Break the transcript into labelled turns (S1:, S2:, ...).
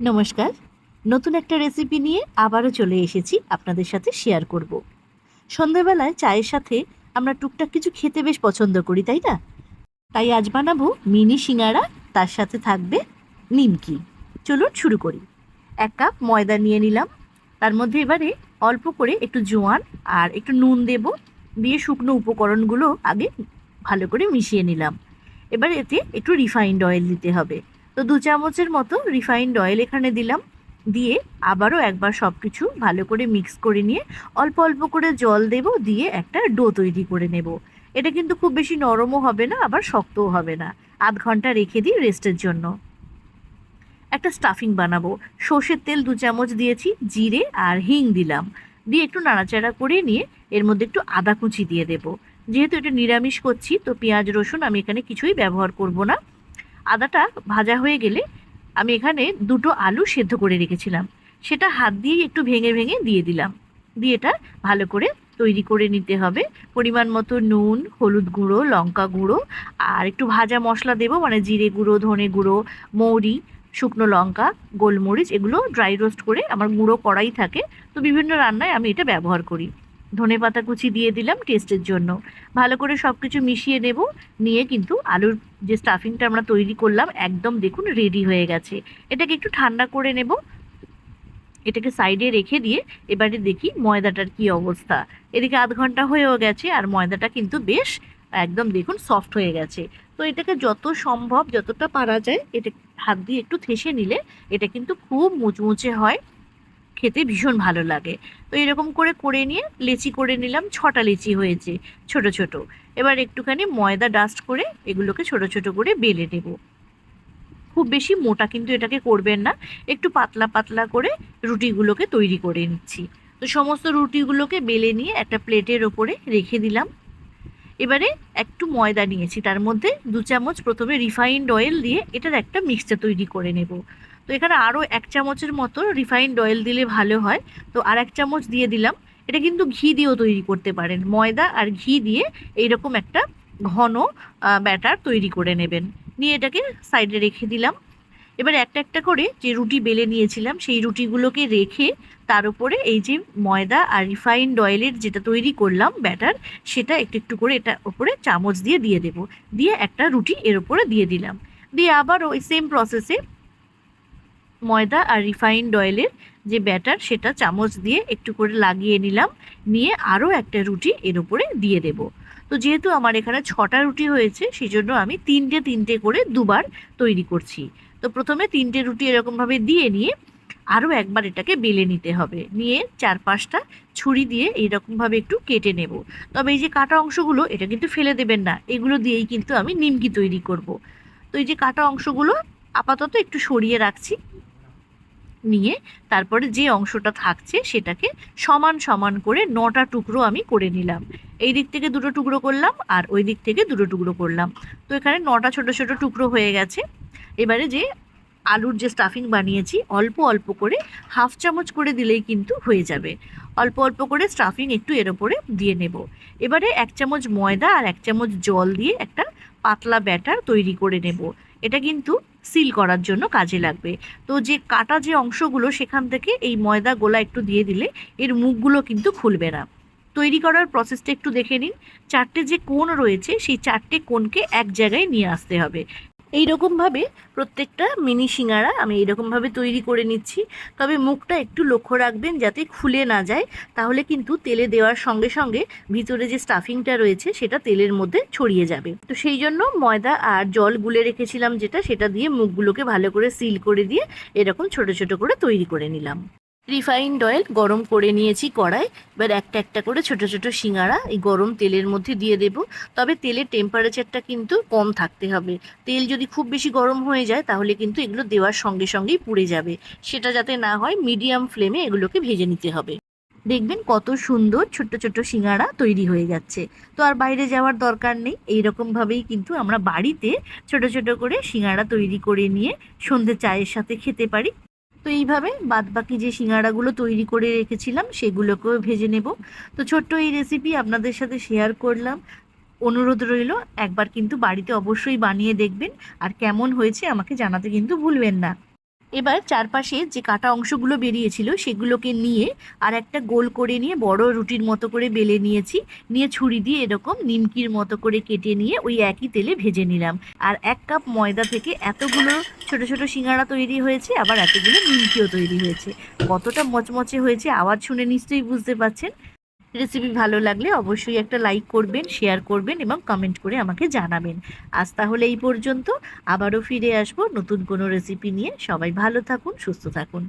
S1: নমস্কার। নতুন একটা রেসিপি নিয়ে আবারও চলে এসেছি আপনাদের সাথে শেয়ার করব। সন্ধ্যাবেলায় চায়ের সাথে আমরা টুকটাক কিছু খেতে বেশ পছন্দ করি, তাই না? তাই আজ বানাবো মিনি সিঙ্গারা, তার সাথে থাকবে নিমকি। চলুন শুরু করি। এক কাপ ময়দা নিয়ে নিলাম। তার মধ্যে এবারে অল্প করে একটু জোয়ান আর একটু নুন দেব। দিয়ে শুকনো উপকরণগুলো আগে ভালো করে মিশিয়ে নিলাম। এবার এতে একটু রিফাইন্ড অয়েল দিতে হবে। তো দু চামচের মতো রিফাইন্ড অয়েল এখানে দিলাম। দিয়ে আবারও একবার সব কিছু ভালো করে মিক্স করে নিয়ে অল্প অল্প করে জল দেব, দিয়ে একটা ডো তৈরি করে নেব। এটা কিন্তু খুব বেশি নরমও হবে না, আবার শক্তও হবে না। আধ ঘণ্টা রেখে দিই রেস্টের জন্য। একটা স্টাফিং বানাবো। সর্ষের তেল দু চামচ দিয়েছি, জিরে আর হিং দিলাম। দিয়ে একটু নাড়াচাড়া করে নিয়ে এর মধ্যে একটু আদা কুচি দিয়ে দেব। যেহেতু এটা নিরামিষ করছি, তো পেঁয়াজ রসুন আমি এখানে কিছুই ব্যবহার করব না। আদাটা ভাজা হয়ে গেলে আমি এখানে দুটো আলু সেদ্ধ করে রেখেছিলাম। সেটা হাত দিয়েই একটু ভেঙে ভেঙে দিয়ে দিলাম। দিয়ে এটা ভালো করে তৈরি করে নিতে হবে। পরিমাণ মতো নুন, হলুদ গুঁড়ো, লঙ্কা গুঁড়ো আর একটু ভাজা মশলা দেবো মানে জিরে গুঁড়ো, ধনে গুঁড়ো, মৌরি, শুকনো লঙ্কা, গোলমরিচ, এগুলো ড্রাই রোস্ট করে আমার গুঁড়ো করাই থাকে। তো বিভিন্ন রান্নায় আমি এটা ব্যবহার করি। ধনে পাতা কুচি দিয়ে দিলাম টেস্টের জন্য। ভালো করে সব কিছু মিশিয়ে নেব। নিয়ে কিন্তু আলুর যে স্টাফিংটা আমরা তৈরি করলাম, একদম দেখুন রেডি হয়ে গেছে। এটাকে একটু ঠান্ডা করে নেব। এটাকে সাইডে রেখে দিয়ে এবারে দেখি ময়দাটার কি অবস্থা। এদিকে আধ ঘণ্টা হয়েও গেছে আর ময়দাটা কিন্তু বেশ একদম দেখুন সফট হয়ে গেছে। তো এটাকে যত সম্ভব, যতটা পারা যায়, এটা হাত দিয়ে একটু থেসে নিলে এটা কিন্তু খুব মুচমুচে হয়। খেতে ভীষণ ভালো লাগে। তো এরকম করে করে নিয়ে লেচি করে নিলাম, ছটা লেচি হয়েছে ছোট ছোট। এবার একটুখানি ময়দা ডাস্ট করে এগুলোকে ছোট ছোট করে বেলে নেব। খুব বেশি মোটা কিন্তু এটাকে করবেন না, একটু পাতলা পাতলা করে রুটিগুলোকে তৈরি করে নিচ্ছি। তো সমস্ত রুটিগুলোকে বেলে নিয়ে একটা প্লেটের ওপরে রেখে দিলাম। এবারে একটু ময়দা নিয়েছি, তার মধ্যে দু চামচ প্রথমে রিফাইন্ড অয়েল দিয়ে এটার একটা মিক্সচার তৈরি করে নেব। তো এখানে আরও এক চামচের মতো রিফাইন্ড অয়েল দিলে ভালো হয়। তো আর এক চামচ দিয়ে দিলাম। এটা কিন্তু ঘি দিয়েও তৈরি করতে পারেন। ময়দা আর ঘি দিয়ে এইরকম একটা ঘন ব্যাটার তৈরি করে নেবেন। নিয়ে এটাকে সাইডে রেখে দিলাম। এবার একটা একটা করে যে রুটি বেলে নিয়েছিলাম, সেই রুটিগুলোকে রেখে তার উপরে এই যে ময়দা আর রিফাইন্ড অয়েলের যেটা তৈরি করলাম ব্যাটার, সেটা একটু একটু করে এটা ওপরে চামচ দিয়ে দিয়ে দেব। দিয়ে একটা রুটি এর উপরে দিয়ে দিলাম। দিয়ে আবার ওই সেম প্রসেসে ময়দা আর রিফাইন্ড অয়েলের যে ব্যাটার সেটা চামচ দিয়ে একটু করে লাগিয়ে নিলাম। নিয়ে আরও একটা রুটি এর উপরে দিয়ে দেব। তো যেহেতু আমার এখানে ছটা রুটি হয়েছে সেই জন্য আমি তিনটে তিনটে করে দুবার তৈরি করছি। তো প্রথমে তিনটে রুটি এরকমভাবে দিয়ে নিয়ে আরও একবার এটাকে বেলে নিতে হবে। নিয়ে চার পাঁচটা ছুরি দিয়ে এইরকমভাবে একটু কেটে নেব। তবে এই যে কাটা অংশগুলো, এটা কিন্তু ফেলে দেবেন না। এগুলো দিয়েই কিন্তু আমি নিমকি তৈরি করব। তো এই যে কাটা অংশগুলো আপাতত একটু সরিয়ে রাখছি। নিয়ে তারপরে যে অংশটা থাকছে সেটাকে সমান সমান করে নটা টুকরো আমি করে নিলাম। এই দিক থেকে দুটো টুকরো করলাম আর ওই দিক থেকে দুটো টুকরো করলাম। তো এখানে নটা ছোট ছোট টুকরো হয়ে গেছে। এবারে যে আলুর যে স্টাফিং বানিয়েছি, অল্প অল্প করে হাফ চামচ করে দিলেই কিন্তু হয়ে যাবে। অল্প অল্প করে স্টাফিং একটু এর ওপরে দিয়ে নেব। এবারে এক চামচ ময়দা আর এক চামচ জল দিয়ে একটা পাতলা ব্যাটার তৈরি করে নেব। এটা কিন্তু সিল করার জন্য কাজে লাগবে। তো যে কাটা যে অংশগুলো সেখান থেকে এই ময়দা গোলা একটু দিয়ে দিলে এর মুখগুলো কিন্তু খুলবে না। তৈরি করার প্রসেসটা একটু দেখে নিন। চারটে যে কোণ রয়েছে সেই চারটে কোণকে এক জায়গায় নিয়ে আসতে হবে। এইরকমভাবে প্রত্যেকটা মিনি সিঙ্গারা আমি এইরকমভাবে তৈরি করে নিচ্ছি। তবে মুখটা একটু লক্ষ্য রাখবেন যাতে খুলে না যায়, তাহলে কিন্তু তেলে দেওয়ার সঙ্গে সঙ্গে ভিতরে যে স্টাফিংটা রয়েছে সেটা তেলের মধ্যে ছড়িয়ে যাবে। তো সেই জন্য ময়দা আর জল গুলে রেখেছিলাম যেটা, সেটা দিয়ে মুখগুলোকে ভালো করে সিল করে দিয়ে এরকম ছোট ছোট করে তৈরি করে নিলাম। রিফাইন্ড অয়েল গরম করে নিয়েছি কড়াই। এবার একটা একটা করে ছোট ছোট সিঙ্গারা এই গরম তেলের মধ্যে দিয়ে দেব। তবে তেলের টেম্পারেচারটা কিন্তু কম থাকতে হবে। তেল যদি খুব বেশি গরম হয়ে যায়, তাহলে কিন্তু এগুলো দেওয়ার সঙ্গে সঙ্গেই পুড়ে যাবে। সেটা যাতে না হয় মিডিয়াম ফ্লেমে এগুলোকে ভেজে নিতে হবে। দেখবেন কত সুন্দর ছোট্ট ছোট্ট সিঙ্গারা তৈরি হয়ে যাচ্ছে। তো আর বাইরে যাওয়ার দরকার নেই। এই রকমভাবেই কিন্তু আমরা বাড়িতে ছোট ছোট করে সিঙ্গারা তৈরি করে নিয়ে সন্ধে চায়ের সাথে খেতে পারি। তো এইভাবে বাদ বাকি যে সিঙ্গাড়াগুলো তৈরি করে রেখেছিলাম, সেগুলোকেও ভেজে নেব। তো ছোট্ট এই রেসিপি আপনাদের সাথে শেয়ার করলাম। অনুরোধ রইল, একবার কিন্তু বাড়িতে অবশ্যই বানিয়ে দেখবেন। আর কেমন হয়েছে আমাকে জানাতে কিন্তু ভুলবেন না। এবার চারপাশে যে কাটা অংশগুলো বেরিয়েছিল সেগুলোকে নিয়ে আর একটা গোল করে নিয়ে বড় রুটির মতো করে বেলে নিয়েছি। নিয়ে ছুরি দিয়ে এরকম নিমকির মতো করে কেটে নিয়ে ওই একই তেলে ভেজে নিলাম। আর এক কাপ ময়দা থেকে এতগুলো ছোট ছোট সিঙ্গারা তৈরি হয়েছে, আবার এতগুলো নিমকিও তৈরি হয়েছে। কতটা মচমচে হয়েছে আওয়াজ শুনে নিশ্চয়ই বুঝতে পারছেন। রেসিপি ভালো লাগলে অবশ্যই একটা লাইক করবেন শেয়ার করবেন এবং কমেন্ট করে আমাকে জানাবেন। আজ তাহলে এই পর্যন্ত, আবারও ফিরে আসব নতুন কোনো রেসিপি নিয়ে। সবাই ভালো থাকুন, সুস্থ থাকুন।